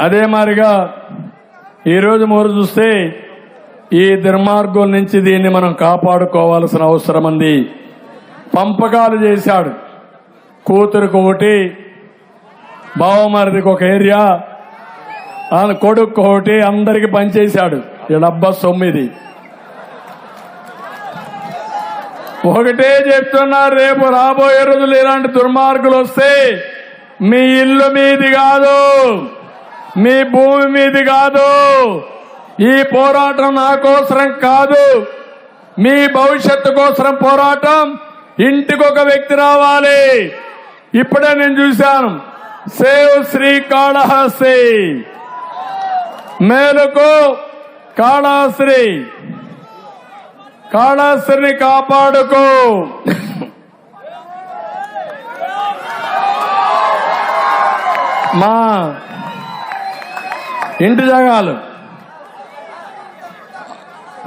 అదే మాదిరిగా ఈరోజు మోరు చూస్తే ఈ దుర్మార్గుల నుంచి దీన్ని మనం కాపాడుకోవాల్సిన అవసరం ఉంది. పంపకాలు చేశాడు. కూతురుకు ఒకటి బావమరిదికి ఒక ఏరియా కొడుకు ఒకటి అందరికి పనిచేశాడు. ఈ డబ్బా సొమ్మిది. ఒకటే చెప్తున్నారు రేపు రాబోయే రోజులు ఇలాంటి దుర్మార్గులు వస్తే మీ ఇల్లు మీది కాదు. మీ భూమి మీది కాదు. ఈ పోరాటం నా కోసరం కాదు. మీ భవిష్యత్తు కోసం పోరాటం. ఇంటికి ఒక వ్యక్తి రావాలి. ఇప్పుడే నేను చూశాను. సేవ్ శ్రీ కాళహస్తి మేలుకు కాళహస్త్రి కాళహస్తిని కాపాడుకో. మా ఇంటి జగాలు.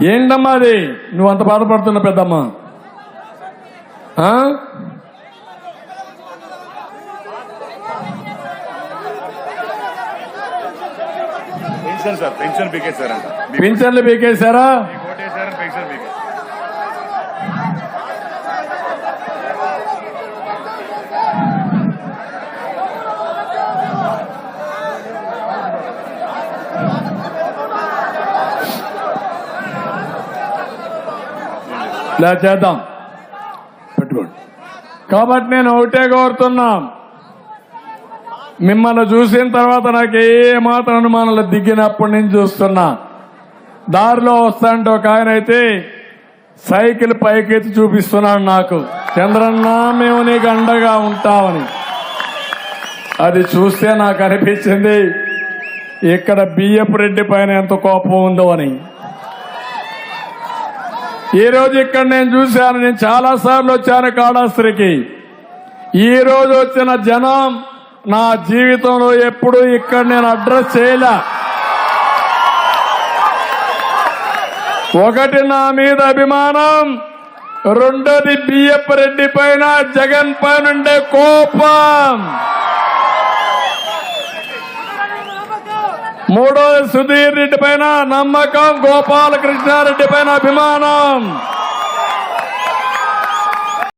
ఏంటమ్మా అది? నువ్వు అంత బాధపడుతున్న పెద్దమ్మ. ఆ? పెన్షన్ సార్ పెన్షన్ పీకేశారంట మీకు పింఛన్లు పీకేశారా ఇలా చేద్దాం పెట్టుకోండి. కాబట్టి నేను ఒకటే కోరుతున్నా. మిమ్మల్ని చూసిన తర్వాత నాకు ఏ మాత్రం అనుమానాలు దిగినప్పటి నుంచి చూస్తున్నా. దారిలో వస్తాంటే ఒక ఆయన అయితే సైకిల్ పైకెత్తి చూపిస్తున్నాడు నాకు. చంద్రన్న మేము నీకు అండగా ఉంటామని. అది చూస్తే నాకు అనిపించింది ఇక్కడ బియ్యపు రెడ్డి పైన ఎంత కోపం ఉందో అని. ఈ రోజు ఇక్కడ నేను చూశాను నేను చాలా సార్లు వచ్చాను కాళాస్త్రికి ఈ రోజు వచ్చిన జనం నా జీవితంలో ఎప్పుడు ఇక్కడ నేను అడ్రస్ చేయలే. ఒకటి నా మీద అభిమానం రెండోది బియ్యపు రెడ్డి పైన జగన్ పైన ఉండే కోపం. మూడోది సుధీర్ రెడ్డి పైన నమ్మకం గోపాలకృష్ణారెడ్డి పైన అభిమానం.